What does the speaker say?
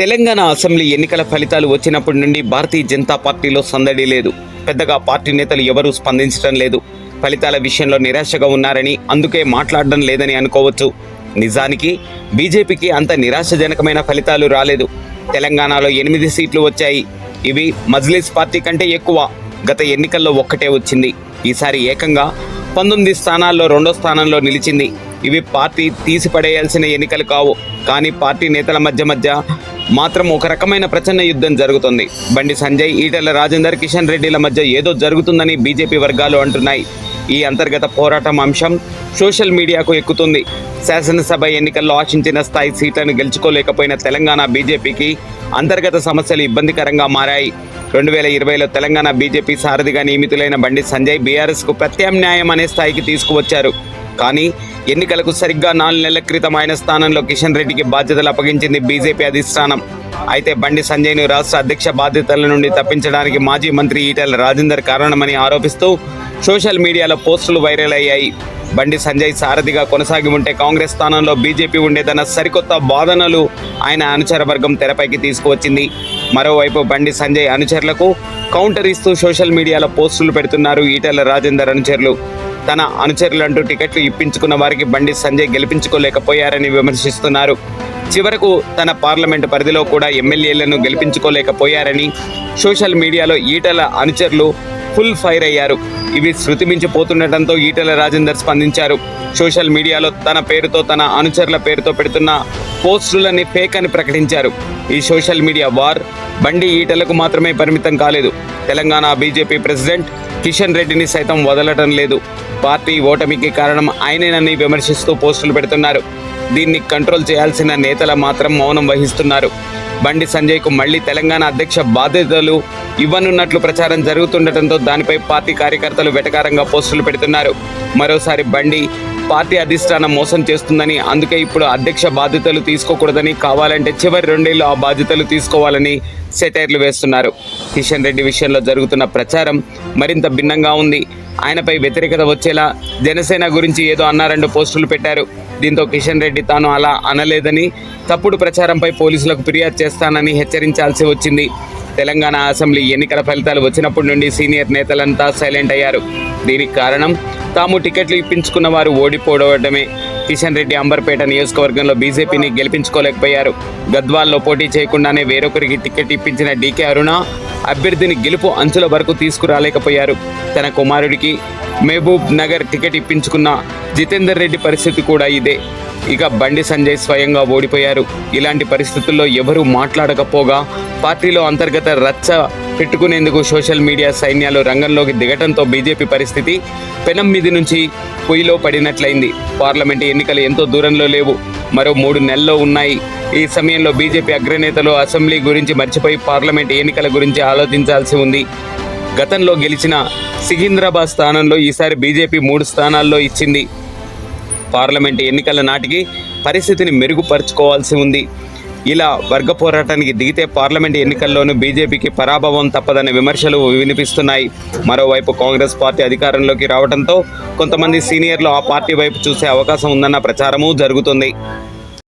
Telangana assembly ఎన్నికల ఫలితాలు వచ్చినప్పటి నుండి భారతీయ జనతా పార్టీలో సందడి లేదు. పెద్దగా పార్టీ నేతలు ఎవరూ స్పందించడం లేదు. ఫలితాల విషయంలో నిరాశగా ఉన్నారని అందుకే మాట్లాడడం లేదని అనుకోవచ్చు. నిజానికి బీజేపీకి అంత నిరాశజనకమైన ఫలితాలు రాలేదు. తెలంగాణలో ఎనిమిది సీట్లు వచ్చాయి. ఇవి మజ్లిస్ పార్టీ కంటే ఎక్కువ. గత ఎన్నికల్లో ఒక్కటే వచ్చింది. ఈసారి ఏకంగా పంతొమ్మిది స్థానాల్లో రెండో స్థానంలో నిలిచింది. ఇవి పార్టీ తీసిపడేయాల్సిన ఎన్నికలు కావు. కానీ పార్టీ నేతల మధ్య మధ్య మాత్రం ఒక రకమైన ప్రచన్న యుద్ధం జరుగుతుంది. బండి సంజయ్ ఈటెల రాజేందర్ కిషన్ రెడ్డిల మధ్య ఏదో జరుగుతుందని బీజేపీ వర్గాలు అంటున్నాయి. ఈ అంతర్గత పోరాటం అంశం సోషల్ మీడియాకు ఎక్కుతుంది. శాసనసభ ఎన్నికల్లో ఆశించిన స్థాయి సీట్లను గెలుచుకోలేకపోయిన తెలంగాణ బీజేపీకి అంతర్గత సమస్యలు ఇబ్బందికరంగా మారాయి. రెండు వేల ఇరవైలో తెలంగాణ బీజేపీ సారథిగా నియమితులైన బండి సంజయ్ బీఆర్ఎస్కు ప్రత్యామ్నాయం అనే స్థాయికి తీసుకువచ్చారు. కానీ ఎన్నికలకు సరిగ్గా నాలుగు నెలల క్రితం ఆయన స్థానంలో కిషన్ రెడ్డికి బాధ్యతలు అప్పగించింది బీజేపీ అధిష్టానం. అయితే బండి సంజయ్ను రాష్ట్ర అధ్యక్ష బాధ్యతల నుండి తప్పించడానికి మాజీ మంత్రి ఈటెల రాజేందర్ కారణమని ఆరోపిస్తూ సోషల్ మీడియాలో పోస్టులు వైరల్ అయ్యాయి. బండి సంజయ్ సారథిగా కొనసాగి ఉంటే కాంగ్రెస్ స్థానంలో బీజేపీ ఉండేదన్న సరికొత్త వాదనలు ఆయన అనుచర వర్గం తెరపైకి తీసుకువచ్చింది. మరోవైపు బండి సంజయ్ అనుచరులకు కౌంటర్ ఇస్తూ సోషల్ మీడియాలో పోస్టులు పెడుతున్నారు ఈటెల రాజేందర్ అనుచరులు. తన అనుచరులంటూ టికెట్లు ఇప్పించుకున్న వారికి బండి సంజయ్ గెలిపించుకోలేకపోయారని విమర్శిస్తున్నారు. చివరకు తన పార్లమెంటు పరిధిలో కూడా ఎమ్మెల్యేలను గెలిపించుకోలేకపోయారని సోషల్ మీడియాలో ఈటల అనుచరులు ఫుల్ ఫైర్ అయ్యారు. ఇవి శృతి మించిపోతుండటంతో ఈటెల రాజేందర్ స్పందించారు. సోషల్ మీడియాలో తన పేరుతో తన అనుచరుల పేరుతో పెడుతున్న పోస్టులని ఫేక్ అని ప్రకటించారు. ఈ సోషల్ మీడియా వార్ బండి ఈటలకు మాత్రమే పరిమితం కాలేదు. తెలంగాణ బీజేపీ ప్రెసిడెంట్ కిషన్ రెడ్డిని సైతం వదలటం లేదు. పార్టీ ఓటమికి కారణం ఆయనేనని విమర్శిస్తూ పోస్టులు పెడుతున్నారు. దీన్ని కంట్రోల్ చేయాల్సిన నేతల మాత్రం మౌనం వహిస్తున్నారు. బండి సంజయ్కు మళ్ళీ తెలంగాణ అధ్యక్ష బాధ్యతలు ఇవ్వనున్నట్లు ప్రచారం జరుగుతుండటంతో దానిపై పార్టీ కార్యకర్తలు వెటకారంగా పోస్టులు పెడుతున్నారు. మరోసారి బండి పార్టీ అధిష్టానం మోసం చేస్తుందని అందుకే ఇప్పుడు అధ్యక్ష బాధ్యతలు తీసుకోకూడదని కావాలంటే చివరి రెండేళ్ళు ఆ బాధ్యతలు తీసుకోవాలని సెటైర్లు వేస్తున్నారు. కిషన్ రెడ్డి విషయంలో జరుగుతున్న ప్రచారం మరింత భిన్నంగా ఉంది. ఆయనపై వ్యతిరేకత వచ్చేలా జనసేన గురించి ఏదో అన్నారంటూ పోస్టులు పెట్టారు. దీంతో కిషన్ రెడ్డి తాను అలా అనలేదని తప్పుడు ప్రచారంపై పోలీసులకు ఫిర్యాదు చేస్తానని హెచ్చరించాల్సి వచ్చింది. తెలంగాణ అసెంబ్లీ ఎన్నికల ఫలితాలు వచ్చినప్పటి నుండి సీనియర్ నేతలంతా సైలెంట్ అయ్యారు. దీనికి కారణం తాము టికెట్లు ఇప్పించుకున్న వారు ఓడిపోవడమే. కిషన్ రెడ్డి అంబర్పేట నియోజకవర్గంలో బీజేపీని గెలిపించుకోలేకపోయారు. గద్వాల్లో పోటీ చేయకుండానే వేరొకరికి టికెట్ ఇప్పించిన డీకే అరుణ అభ్యర్థిని గెలుపు అంచుల వరకు తీసుకురాలేకపోయారు. తన కుమారుడికి మహబూబ్ నగర్ టికెట్ ఇప్పించుకున్న జితేందర్ రెడ్డి పరిస్థితి కూడా ఇదే. ఇక బండి సంజయ్ స్వయంగా ఓడిపోయారు. ఇలాంటి పరిస్థితుల్లో ఎవరూ మాట్లాడకపోగా పార్టీలో అంతర్గత రచ్చ పెట్టుకునేందుకు సోషల్ మీడియా సైన్యాలు రంగంలోకి దిగటంతో బీజేపీ పరిస్థితి పెనం మీది నుంచి పొయ్యిలో పడినట్లయింది. పార్లమెంటు ఎన్నికలు ఎంతో దూరంలో లేవు. మరో మూడు నెలల్లో ఉన్నాయి. ఈ సమయంలో బీజేపీ అగ్రనేతలు అసెంబ్లీ గురించి మర్చిపోయి పార్లమెంట్ ఎన్నికల గురించి ఆలోచించాల్సి ఉంది. గతంలో గెలిచిన సికింద్రాబాద్ స్థానంలో ఈసారి బీజేపీ మూడు స్థానాల్లో ఇచ్చింది. పార్లమెంట్ ఎన్నికల నాటికి పరిస్థితిని మెరుగుపరుచుకోవాల్సి ఉంది. ఇలా వర్గ పోరాటానికి దిగితే పార్లమెంట్ ఎన్నికల్లోనూ బీజేపీకి పరాభవం తప్పదనే విమర్శలు వినిపిస్తున్నాయి. మరోవైపు కాంగ్రెస్ పార్టీ అధికారంలోకి రావడంతో కొంతమంది సీనియర్లు ఆ పార్టీ వైపు చూసే అవకాశం ఉందన్న ప్రచారమూ జరుగుతుంది.